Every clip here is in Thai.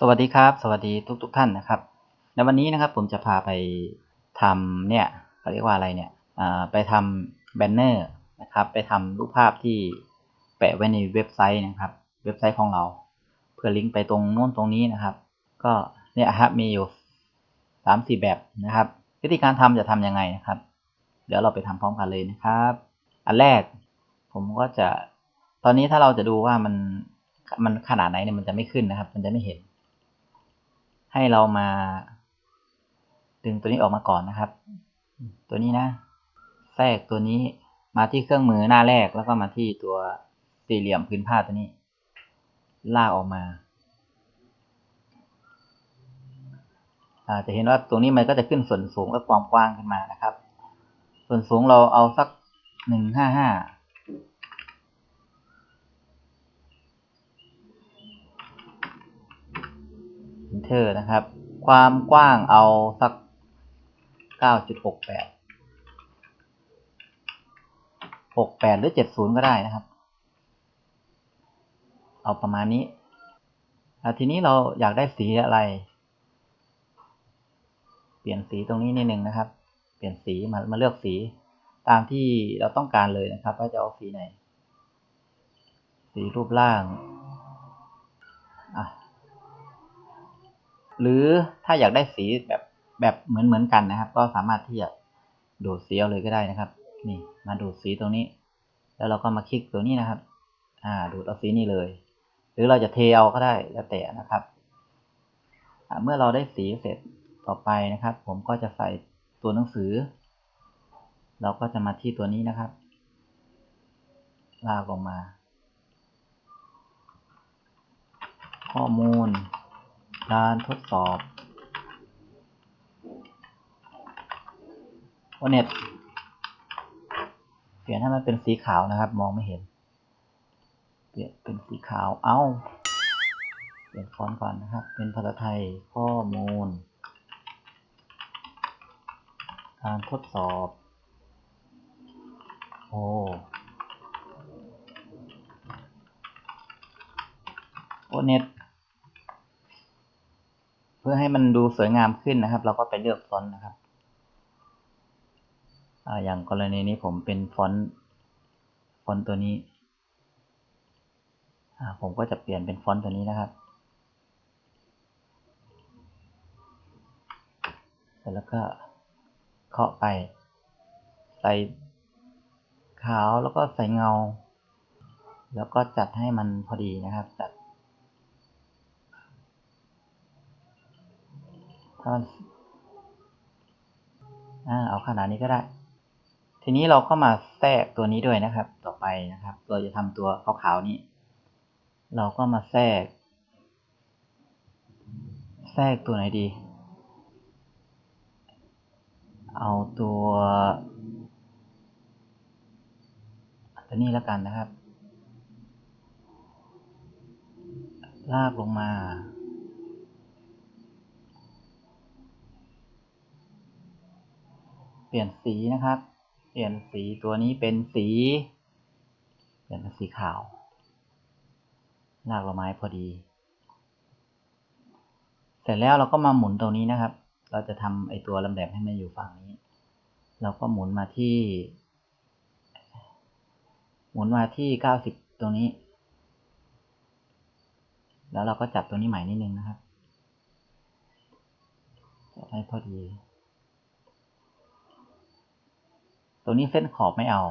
สวัสดีครับ สวัสดีทุกทุกๆท่านนะครับในวันนี้นะครับผมจะพาไปทำเนี่ยเขาเรียกว่าอะไรเนี่ยไปทำแบนเนอร์นะครับไปทำรูปภาพที่แปะไว้ในเว็บไซต์นะครับ เว็บไซต์ของเรา เพื่อลิงก์ไปตรงโน้นตรงนี้นะครับ ก็เนี่ยครับมีอยู่สามสี่แบบนะครับ วิธีการทำจะทำยังไงนะครับ เดี๋ยวเราไปทำพร้อมกันเลยนะครับ อันแรกผมก็จะตอนนี้ถ้าเราจะดูว่ามันมันขนาดไหนเนี่ยมันจะไม่ขึ้นนะครับ มันจะไม่เห็น ให้เรามาดึงตัวนี้ออกมาก่อนนะครับ ตัวนี้นะแทรกตัวนี้มาที่เครื่องมือหน้าแรกแล้วก็มาที่ตัวสี่เหลี่ยมพื้นผ้าตัวนี้ ลากออกมาอ่าจะเห็นว่าตรงนี้มันก็จะขึ้นส่วนสูงและความกว้างขึ้นมานะครับ ส่วนสูงเราเอาสักหนึ่งห้าห้า enter นะครับ ความกว้างเอาสัก 9.68 68 หรือ 70 ก็ได้นะครับ เอาประมาณนี้แล้วทีนี้เราอยากได้สีอะไร เปลี่ยนสีตรงนี้นิดนึงนะครับ เปลี่ยนสีมามาเลือกสีตามที่เราต้องการเลยนะครับ ว่าจะเอาสีไหน สีรูปร่างอะ หรือถ้าอยากได้สีแบบแบบเหมือนเหมือนกันนะครับ ก็สามารถที่จะดูดสีเอาเลยก็ได้นะครับ นี่มาดูดสีตรงนี้ แล้วเราก็มาคลิกตัวนี้นะครับ อ่า ดูดเอาสีนี้เลย หรือเราจะเทเอาก็ได้แล้วแต่นะครับเมื่อเราได้สีเสร็จต่อไปนะครับ ผมก็จะใส่ตัวหนังสือ เราก็จะมาที่ตัวนี้นะครับ ลากลงมา ข้อมูล การทดสอบโอเน็ตเปลี่ยนให้มันเป็นสีขาวนะครับ มองไม่เห็น เปลี่ยนเป็นสีขาวเอา้า เปลี่ยนฟอนต์ก่อนนะครับ เป็นภาษาไทยข้อมูล การทดสอบ โอ้โอเน็ต พื่อให้มันดูสวยงามขึ้นนะครับ เราก็ไปเลือกฟอนต์นะครับออย่างกรณีนี้ผมเป็นฟอนต์ฟอนต์ตัวนี้ผมก็จะเปลี่ยนเป็นฟอนต์ตัวนี้นะครับ เสร็จแล้วก็เคาะไป ใส่ขาวแล้วก็ใส่เงา แล้วก็จัดให้มันพอดีนะครับ จัด ถ้ามันอ่าเอาขนาดนี้ก็ได้ ทีนี้เราก็มาแทรกตัวนี้ด้วยนะครับ ต่อไปนะครับ เราจะทำตัวขาวๆนี้ เราก็มาแทรก แทรกตัวไหนดี เอาตัวตัวนี้แล้วกันนะครับ ลากลงมา เปลี่ยนสีนะครับ เปลี่ยนสีตัวนี้เป็นสี เปลี่ยนเป็นสีขาวลากลงมาให้พอดี เสร็จแล้วเราก็มาหมุนตรงนี้นะครับ เราจะทำไอตัวลำแดบให้มันอยู่ฝั่งนี้ เราก็หมุนมาที่ หมุนมาที่เก้าสิบตรงนี้ แล้วเราก็จับตัวนี้ใหม่นิดนึงนะครับจะให้พอดี ตัวนี้เส้นขอบไม่เอา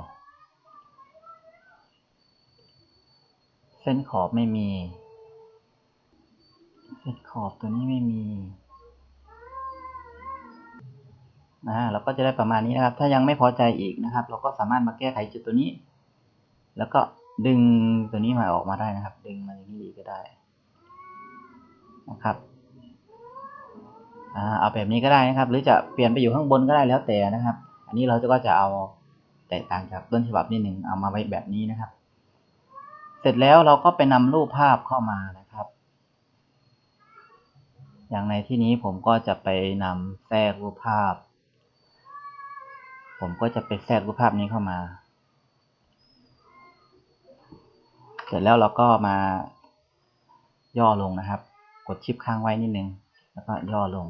เส้นขอบไม่มี เส้นขอบตัวนี้ไม่มีนะเราก็จะได้ประมาณนี้นะครับ ถ้ายังไม่พอใจอีกนะครับ เราก็สามารถมาแก้ไขจุดตัวนี้ แล้วก็ดึงตัวนี้มาออกมาได้นะครับ ดึงมาอย่างนี้ก็ได้นะครับอ่าเอาแบบนี้ก็ได้นะครับ หรือจะเปลี่ยนไปอยู่ข้างบนก็ได้แล้วแต่นะครับ นี้เราก็จะเอาแตกต่างจากต้นฉบับนิดหนึ่งเอามาไว้แบบนี้นะครับ เสร็จแล้วเราก็ไปนำรูปภาพเข้ามานะครับ อย่างในที่นี้ผมก็จะไปนำแทรกรูปภาพ ผมก็จะไปแทรกรูปภาพนี้เข้ามา เสร็จแล้วเราก็มาย่อลงนะครับ กดชิปค้างไว้นิดนึง แล้วก็ย่อลง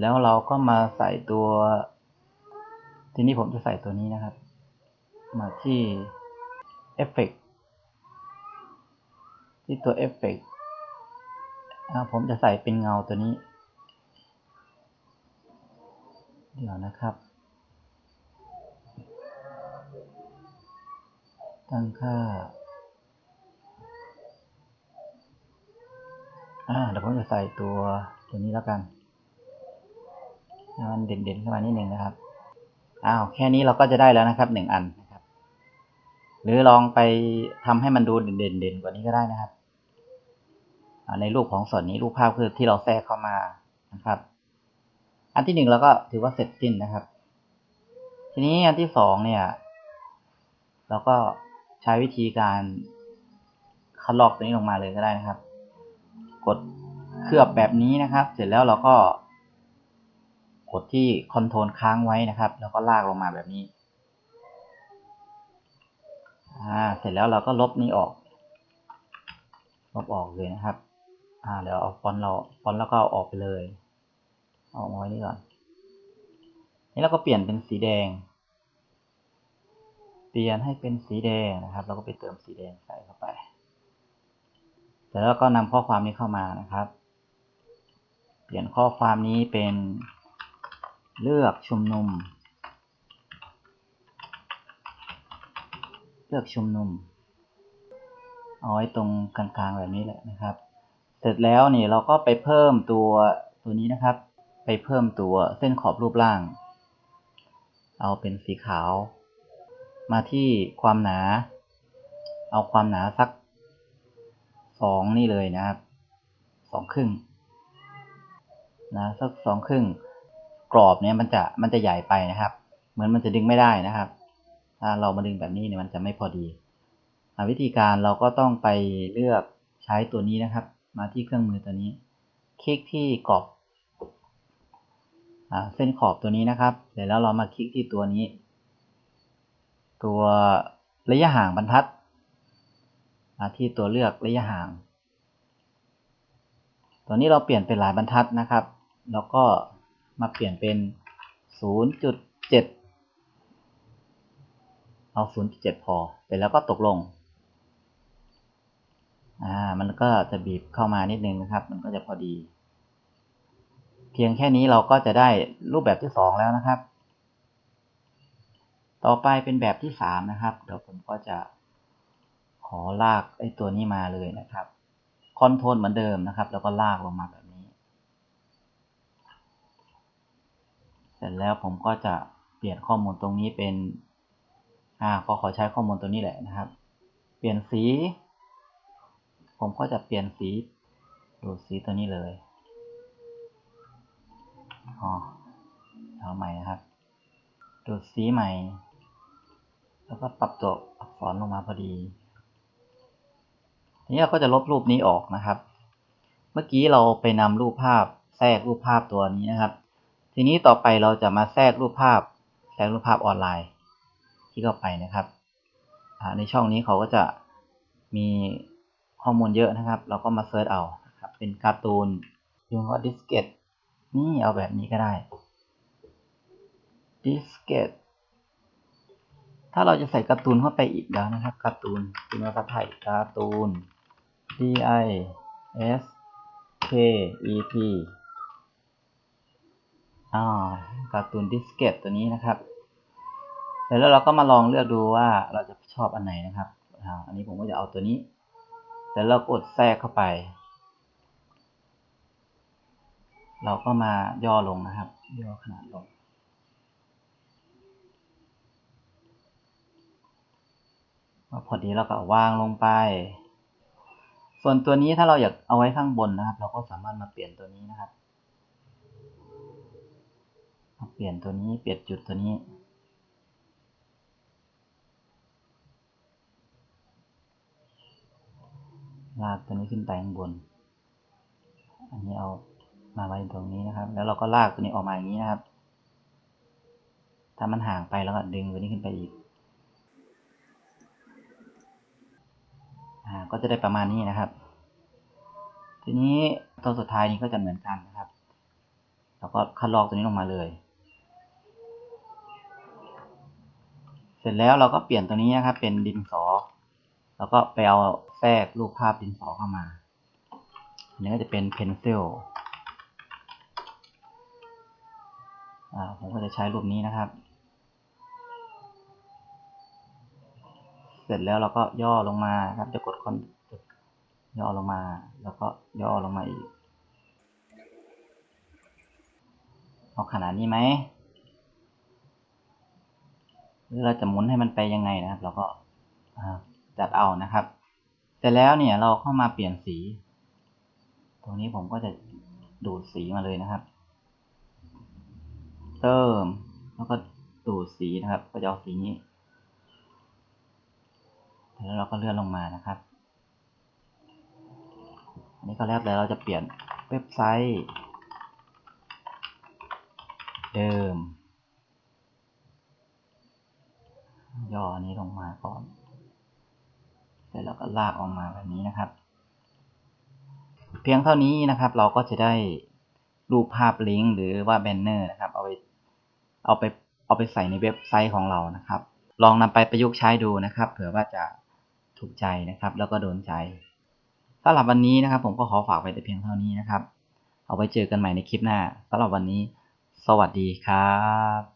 แล้วเราก็มาใส่ตัว ทีนี้ผมจะใส่ตัวนี้นะครับ มาที่เอฟเฟกที่ตัวเอฟเฟกผมจะใส่เป็นเงาตัวนี้ เดี๋ยวนะครับตั้งค่า อ่าเดี๋ยวผมจะใส่ตัวตัวนี้แล้วกัน มันเด่นๆขึ้นมานิดหนึ่งนะครับอ้าวแค่นี้เราก็จะได้แล้วนะครับหนึ่งอันนะครับ หรือลองไปทำให้มันดูเด่นๆกว่านี้ก็ได้นะครับในรูปของส่วนนี้รูปภาพคือที่เราแทรกเข้ามานะครับ อันที่หนึ่งเราก็ถือว่าเสร็จสิ้นนะครับ ทีนี้อันที่สองเนี่ย เราก็ใช้วิธีการคัดลอกตัวนี้ลงมาเลยก็ได้นะครับ กดเคลือบแบบนี้นะครับ เสร็จแล้วเราก็ กดที่คอนโทรลค้างไว้นะครับ แล้วก็ลากลงมาแบบนี้อ่าเสร็จแล้วเราก็ลบนี้ออก ลบออกเลยนะครับ อ่าเดี๋ยวเอาฟอนต์เราฟอนต์แล้วก็เอาออกไปเลยเอาไว้นี่ก่อนนี่เราก็เปลี่ยนเป็นสีแดง เปลี่ยนให้เป็นสีแดงนะครับ เราก็ไปเติมสีแดงใส่เข้าไปแล้วก็นำข้อความนี้เข้ามานะครับ เปลี่ยนข้อความนี้เป็น เลือกชุมนุม เลือกชุมนุม เอาไว้ตรงกลางๆแบบนี้แหละนะครับ เสร็จแล้วนี่เราก็ไปเพิ่มตัวตัวนี้นะครับ ไปเพิ่มตัวเส้นขอบรูปร่าง เอาเป็นสีขาว มาที่ความหนา เอาความหนาสักสองนี่เลยนะครับสองครึ่งนะสักสองครึ่ง กรอบเนี้ยมันจะมันจะใหญ่ไปนะครับ เหมือนมันจะดึงไม่ได้นะครับ ถ้าเรามาดึงแบบนี้เนี่ยมันจะไม่พอดีวิธีการเราก็ต้องไปเลือกใช้ตัวนี้นะครับ มาที่เครื่องมือตัวนี้ คลิกที่กรอบเส้นขอบตัวนี้นะครับ เสร็จแล้วเรามาคลิกที่ตัวนี้ ตัวระยะห่างบรรทัดที่ตัวเลือกระยะห่าง ตัวนี้เราเปลี่ยนเป็นหลายบรรทัดนะครับ แล้วก็ มาเปลี่ยนเป็น 0.7 เอา 0.7 พอเสร็จแล้วก็ตกลง อ่า มันก็จะบีบเข้ามานิดนึงนะครับ มันก็จะพอดี เพียงแค่นี้เราก็จะได้รูปแบบที่สองแล้วนะครับ ต่อไปเป็นแบบที่สามนะครับ เดี๋ยวผมก็จะขอลากไอ้ตัวนี้มาเลยนะครับ คอนโทรลเหมือนเดิมนะครับ แล้วก็ลากลงมาแบบนี้ เส ร็จแล้วผมก็จะเปลี่ยนข้อมูลตรงนี้เป็น อ่าขอขอใช้ข้อมูลตัวนี้แหละนะครับ เปลี่ยนสี ผมก็จะเปลี่ยนสีดูสีตัวนี้เลยอ๋อเอาใหม่นะครับดูสีใหม่ แล้วก็ปรับตัวอักษรลงมาพอดี ทีนี้เราก็จะลบรูปนี้ออกนะครับ เมื่อกี้เราไปนำรูปภาพแทรกรูปภาพตัวนี้นะครับ ทีนี้ต่อไปเราจะมาแทรกรูปภาพ แทรกรูปภาพออนไลน์ ที่เข้าไปนะครับ ในช่องนี้เขาก็จะมีข้อมูลเยอะนะครับ เราก็มาเซิร์ชเอาครับเป็นการ์ตูนพิมพ์ว่าดิสเกตนี่เอาแบบนี้ก็ได้ดิสเกตถ้าเราจะใส่การ์ตูนเข้าไปอีกแล้วนะครับการ์ตูนเป็นภาษาไทยการ์ตูน D I S K E T อ่าการ์ตูนดิสเกตตัวนี้นะครับเสร็จแล้วเราก็มาลองเลือกดูว่าเราจะชอบอันไหนนะครับอันนี้ผมก็จะเอาตัวนี้แต่เรากดแทรกเข้าไป เราก็มาย่อลงนะครับ ย่อขนาดลงพอดีเราก็วางลงไป ส่วนตัวนี้ถ้าเราอยากเอาไว้ข้างบนนะครับ เราก็สามารถมาเปลี่ยนตัวนี้นะครับ เปลี่ยนตัวนี้เปลี่ยนจุดตัวนี้ ลากตัวนี้ขึ้นไปข้างบน อันนี้เอามาไว้ตรงนี้นะครับ แล้วเราก็ลากตัวนี้ออกมาอย่างนี้นะครับ ถ้ามันห่างไปแล้วก็ดึงตัวนี้ขึ้นไปอีกก็จะได้ประมาณนี้นะครับ ทีนี้ตัวสุดท้ายนี้ก็จะเหมือนกันนะครับ แล้วก็คัดลอกตัวนี้ลงมาเลย เสร็จแล้วเราก็เปลี่ยนตัวนี้นะครับ เป็นดินสอ แล้วก็ไปเอาแทรกรูปภาพดินสอเข้ามา อันนี้ก็จะเป็นเพนซิลผมก็จะใช้รูปนี้นะครับ เสร็จแล้วเราก็ย่อลงมาครับ จะกดคอนย่อลงมา แล้วก็ย่อลงมาอีก เอาขนาดนี้ไหม หรือเราจะหมุนให้มันไปยังไงนะครับ เราก็จัดเอานะครับ เสร็จแล้วเนี่ยเราเข้ามาเปลี่ยนสี ตรงนี้ผมก็จะดูดสีมาเลยนะครับ เติมแล้วก็ดูดสีนะครับ ก็จะเอาสีนี้ แล้วเราก็เลื่อนลงมานะครับอันนี้ก็แล้วแต่เราจะเปลี่ยนเว็บไซต์ เดิม ย่ออันนี้ลงมาก่อน เสร็จแล้วก็ลากออกมาแบบนี้นะครับ เพียงเท่านี้นะครับ เราก็จะได้รูปภาพลิงก์หรือว่าแบนเนอร์นะครับ เอาไปเอาไปเอาไปใส่ในเว็บไซต์ของเรานะครับ ลองนำไปประยุกต์ใช้ดูนะครับ เผื่อว่าจะถูกใจนะครับ แล้วก็โดนใจสำหรับวันนี้นะครับ ผมก็ขอฝากไว้แต่เพียงเท่านี้นะครับ เอาไว้เจอกันใหม่ในคลิปหน้าสำหรับวันนี้ สวัสดีครับ